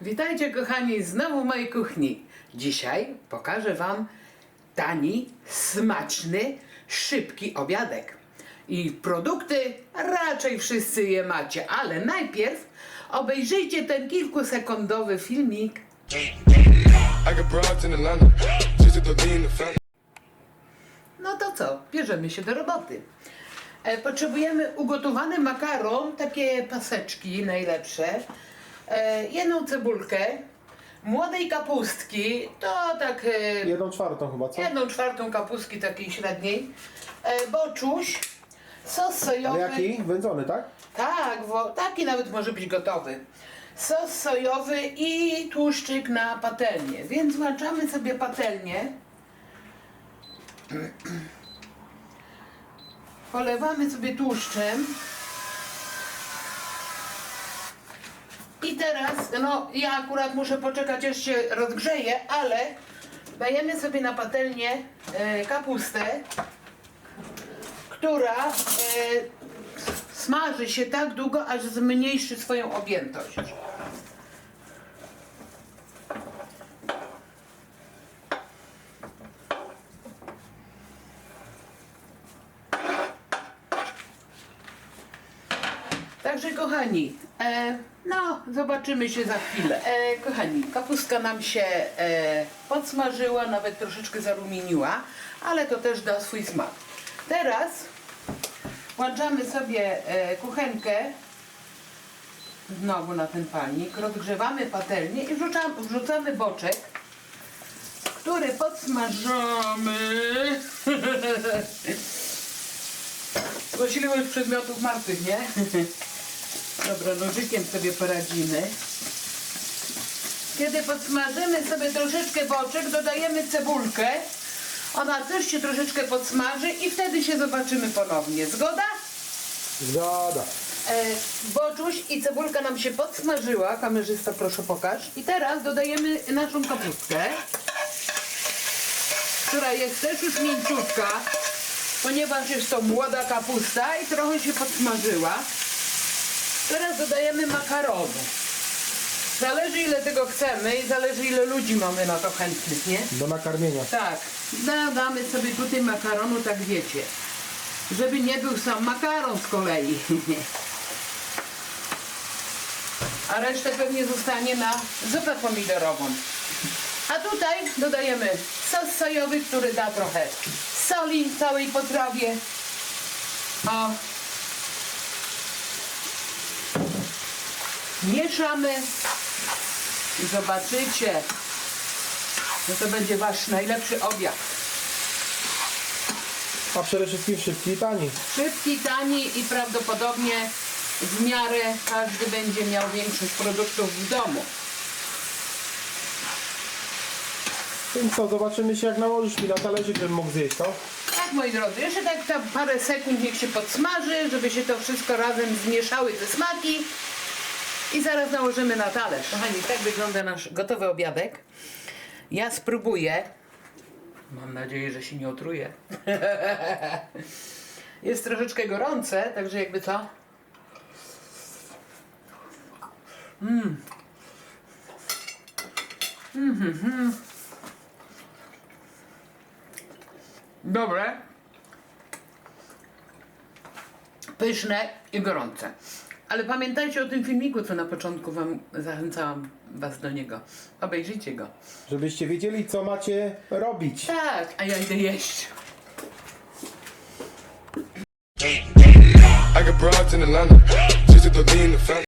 Witajcie kochani znowu w mojej kuchni. Dzisiaj pokażę Wam tani, smaczny, szybki obiadek. I produkty raczej wszyscy je macie, ale najpierw obejrzyjcie ten kilkusekundowy filmik. No to co, bierzemy się do roboty. E, potrzebujemy ugotowany makaron, takie paseczki najlepsze, jedną cebulkę, młodej kapustki, to tak e, Jedną czwartą chyba, co? jedną czwartą kapustki takiej średniej, e, boczuś, sos sojowy. Ale jaki? Wędzony, tak? Tak, wo, taki nawet może być gotowy. Sos sojowy i tłuszczyk na patelnię. Więc włączamy sobie patelnię. Polewamy sobie tłuszczem. Teraz, no ja akurat muszę poczekać aż się rozgrzeje, ale dajemy sobie na patelnię e, kapustę, która e, smaży się tak długo, aż zmniejszy swoją objętość. Także kochani, e, no zobaczymy się za chwilę. E, kochani, kapustka nam się e, podsmażyła, nawet troszeczkę zarumieniła, ale to też da swój smak. Teraz włączamy sobie e, kuchenkę znowu na ten palnik, rozgrzewamy patelnię i wrzucamy, wrzucamy boczek, który podsmażamy. Zgłosiłem przedmiotów martwych, nie? Dobra, nożykiem sobie poradzimy. Kiedy podsmażymy sobie troszeczkę boczek, dodajemy cebulkę. Ona też się troszeczkę podsmaży i wtedy się zobaczymy ponownie. Zgoda? Zgoda. E, boczuś i cebulka nam się podsmażyła. Kamerzysta, proszę pokaż. I teraz dodajemy naszą kapustkę, która jest też już mięciutka, ponieważ jest to młoda kapusta i trochę się podsmażyła. Teraz dodajemy makaronu. Zależy ile tego chcemy i zależy ile ludzi mamy na to chętnych, nie? Do nakarmienia. Tak, dodamy sobie tutaj makaronu, tak wiecie. Żeby nie był sam makaron z kolei. A resztę pewnie zostanie na zupę pomidorową. A tutaj dodajemy sos sojowy, który da trochę soli całej potrawie. O. Mieszamy i zobaczycie, że to będzie wasz najlepszy obiad. A przede wszystkim szybki i tani. Szybki, tani i prawdopodobnie w miarę każdy będzie miał większość produktów w domu. Więc co, zobaczymy się jak nałożysz mi na talerzyk, żebym mógł zjeść to. Tak moi drodzy, jeszcze tak parę sekund niech się podsmaży, żeby się to wszystko razem zmieszały te smaki. I zaraz nałożymy na talerz. Kochani, tak wygląda nasz gotowy obiadek. Ja spróbuję. Mam nadzieję, że się nie otruje. Jest troszeczkę gorące, także jakby co? Dobre. Pyszne i gorące. Ale pamiętajcie o tym filmiku, co na początku wam zachęcałam was do niego. Obejrzyjcie go. Żebyście wiedzieli co macie robić. Tak, a ja idę jeść. I got broads in Atlanta, just to throw me in the family.